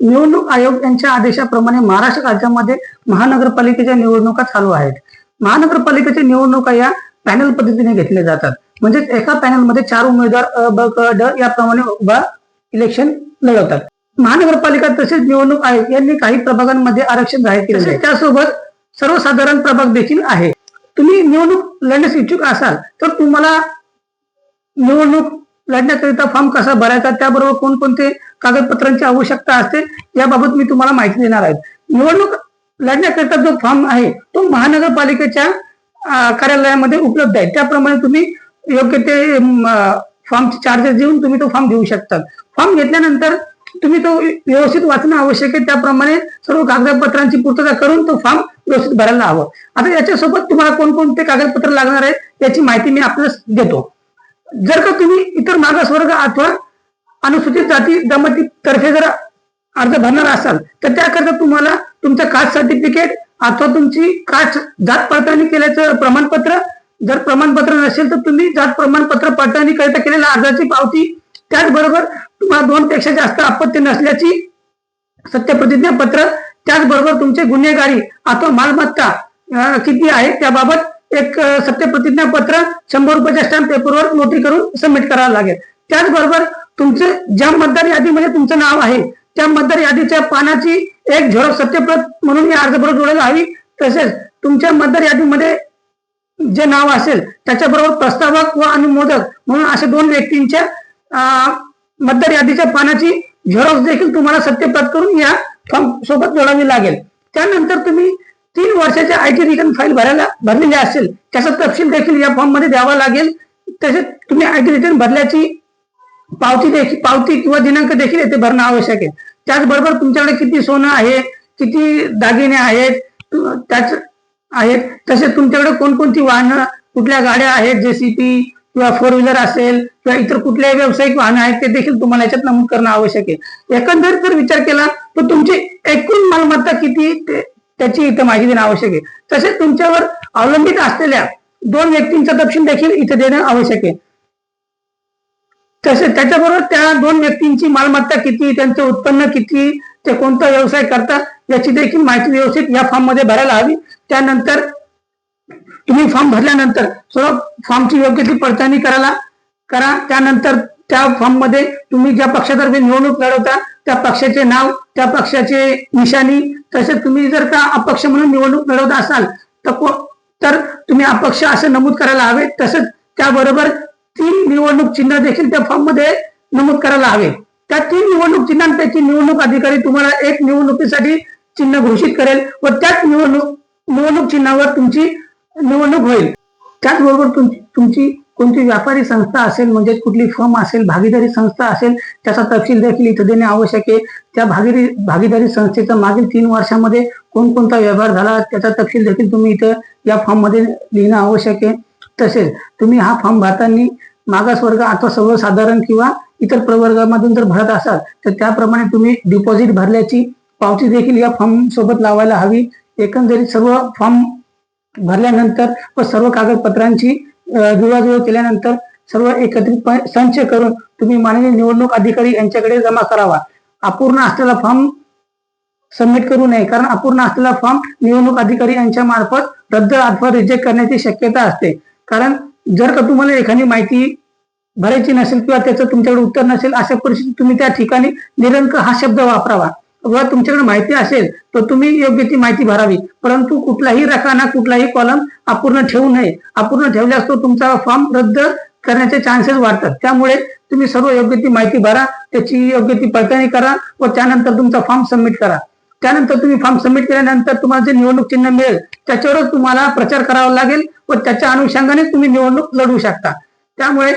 निवडणूक आयोग यांच्या आदेशाप्रमाणे महाराष्ट्र राज्यामध्ये महानगरपालिकेच्या निवडणुका चालू आहेत. महानगरपालिकेच्या निवडणुका या पॅनल पद्धतीने घेतल्या जातात. म्हणजे एका पॅनलमध्ये चार उमेदवार अ ब क ड याप्रमाणे उभा इलेक्शन लढवतात. महानगरपालिका तसेच निवडणूक आयोग यांनी काही प्रभागांमध्ये आरक्षण जाहीर केले आहे. त्यासोबत सर्वसाधारण प्रभाग देखील आहे. तुम्ही निवडणूक लढण्यास इच्छुक असाल तर तुम्हाला निवडणूक लढण्याकरिता फॉर्म कसा भरायचा त्याबरोबर कोणकोणते कागदपत्रांची आवश्यकता असते याबाबत मी तुम्हाला माहिती देणार आहे. निवडणूक लढण्याकरिता जो फॉर्म आहे तो महानगरपालिकेच्या कार्यालयामध्ये उपलब्ध आहे. त्याप्रमाणे तुम्ही योग्य ते फॉर्मचे चार्जेस देऊन तुम्ही तो फॉर्म घेऊ शकतात. फॉर्म घेतल्यानंतर तुम्ही तो व्यवस्थित वाचणं आवश्यक आहे त्याप्रमाणे सर्व कागदपत्रांची पूर्तता करून तो फॉर्म व्यवस्थित भरायला हवं. आता याच्यासोबत तुम्हाला कोणकोणते कागदपत्र लागणार आहे याची माहिती मी आपल्याला देतो. जर का तुम्ही इतर मागासवर्ग अथवा अनुसूचित जाती जमाती तर्फे जर अर्ज भरणार असाल तर त्याकरता तुम्हाला तुमचं कास्ट सर्टिफिकेट अथवा तुमची कास्ट जात पडताळणी केल्याचं प्रमाणपत्र जर प्रमाणपत्र नसेल तर तुम्ही जात प्रमाणपत्र पडताळणी करता केलेल्या अर्जाची पावती त्याचबरोबर तुम्हाला दोन पेक्षा जास्त आपत्ती नसल्याची सत्यप्रतिज्ञा पत्र त्याचबरोबर तुमचे गुन्हेगारी अथवा मालमत्ता किती आहे त्याबाबत एक सत्यप्रतिज्ञा पत्र शंभर रुपयाच्या स्टॅम्प पेपरवर नोटरी करून सबमिट करावं लागेल. त्याचबरोबर तुमचे ज्या मतदार यादीमध्ये तुमचं नाव आहे त्या मतदार यादीच्या पानाची एक झेरॉक्स सत्यप्रत म्हणून या अर्जपत्र जोडायला हवी तसेच तुमच्या मतदार यादीमध्ये जे नाव असेल त्याच्याबरोबर प्रस्तावक व अनुमोदक म्हणून अशा दोन व्यक्तींच्या मतदार यादीच्या पानाची झेरॉक्स देखील तुम्हाला सत्यप्रत करून या फॉर्म सोबत जोडावी लागेल. त्यानंतर तुम्ही तीन वर्षाच्या आयटी रिटर्न फाईल भरायला भरलेली असेल त्याचा तपशील देखील या फॉर्ममध्ये द्यावा लागेल. तसेच तुम्ही आयटी रिटर्न भरल्याची पावती देखील पावती किंवा दिनांक देखील येथे भरणं आवश्यक आहे. त्याचबरोबर तुमच्याकडे किती सोनं आहे किती दागिने आहेत त्याच आहेत तसेच तुमच्याकडे कोणकोणती वाहनं कुठल्या गाड्या आहेत जेसीपी किंवा फोर व्हीलर असेल किंवा इतर कुठल्याही व्यावसायिक वाहनं आहेत ते देखील तुम्हाला याच्यात नमूद करणं आवश्यक आहे. एकंदरीत जर विचार केला तर तुमची एकूण मालमत्ता किती ते- त्याची इथं माहिती देणं आवश्यक आहे. तसेच तुमच्यावर अवलंबित असलेल्या दोन व्यक्तींचा तपशील देखील इथे देणं आवश्यक आहे. तसेच त्याच्याबरोबर त्या दोन व्यक्तींची मालमत्ता किती त्यांचं उत्पन्न किती ते कोणता व्यवसाय करतात याची देखील माहिती व्यवस्थित या फॉर्ममध्ये भरायला हवी. त्यानंतर तुम्ही फॉर्म भरल्यानंतर सर्व फॉर्मची योग्य ती पडताळणी करायला करा. त्यानंतर त्या फॉर्ममध्ये तुम्ही ज्या पक्षातर्फे निवडणूक लढवता त्या पक्षाचे नाव त्या पक्षाचे निशाणी तसेच तुम्ही जर का अपक्ष म्हणून निवडणूक लढवत असाल तर तर तुम्ही अपक्ष असं नमूद करायला हवे. तसंच त्याबरोबर तीन निवडणूक चिन्ह देखील त्या फॉर्ममध्ये नमूद करायला हवे. त्या तीन निवडणूक चिन्हांपैकी निवडणूक अधिकारी तुम्हाला एक निवडणुकीसाठी चिन्ह घोषित करेल व त्याच निवडणूक निवडणूक चिन्हावर तुमची निवडणूक होईल. त्याचबरोबर तुमची तुमची कोणती व्यापारी संस्था असेल म्हणजे कुठली फर्म असेल भागीदारी संस्था असेल त्याचा तपशील देखील इथं देणे आवश्यक आहे. त्या भागीदारी भागीदारी संस्थेचा मागील तीन वर्षामध्ये कोणकोणता व्यवहार झाला त्याचा तपशील देखील तुम्ही इथं या फॉर्ममध्ये लिहिणं आवश्यक आहे. तसेच तुम्ही हा फॉर्म भरताना मागासवर्ग अथवा सर्वसाधारण किंवा इतर प्रवर्गामधून जर भरत असाल तर त्याप्रमाणे तुम्ही डिपॉझिट भरल्याची पावती देखील या फॉर्म सोबत लावायला हवी. एकंदरीत सर्व फॉर्म भरल्यानंतर व सर्व कागदपत्रांची जुळवाजुळव केल्यानंतर सर्व एकत्रित संच करून तुम्ही माननीय निवडणूक अधिकारी यांच्याकडे जमा करावा. अपूर्ण असलेला फॉर्म सबमिट करू नये कारण अपूर्ण असलेला फॉर्म निवडणूक अधिकारी यांच्या मार्फत रद्द अथवा रिजेक्ट करण्याची शक्यता असते. कारण जर का तुम्हाला एखादी माहिती भरायची नसेल किंवा त्याचं तुमच्याकडे उत्तर नसेल अशा परिस्थितीत तुम्ही त्या ठिकाणी निरंक हा शब्द वापरावा. व तुमच्याकडे माहिती असेल तर तुम्ही योग्य ती माहिती भरावी. परंतु कुठलाही रकाना कुठलाही कॉलम अपूर्ण ठेवू नये. अपूर्ण ठेवल्यास तो तुमचा फॉर्म रद्द करण्याचे चान्सेस वाढतात. त्यामुळे तुम्ही सर्व योग्य ती माहिती भरा त्याची योग्य ती पडताळणी करा व त्यानंतर तुमचा फॉर्म सबमिट करा. त्यानंतर तुम्ही फॉर्म सबमिट केल्यानंतर तुम्हाला जे निवडणूक चिन्ह मिळेल त्याच्यावरच तुम्हाला प्रचार करावा लागेल व त्याच्या अनुषंगाने तुम्ही निवडणूक लढवू शकता. त्यामुळे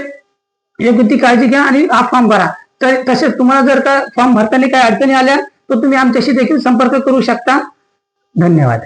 योग्य ती काळजी घ्या आणि हा फॉर्म भरा. तर तसेच तुम्हाला जर का फॉर्म भरताना काही अडचणी आल्या तर तुम्ही आमच्याशी देखील संपर्क करू शकता. धन्यवाद.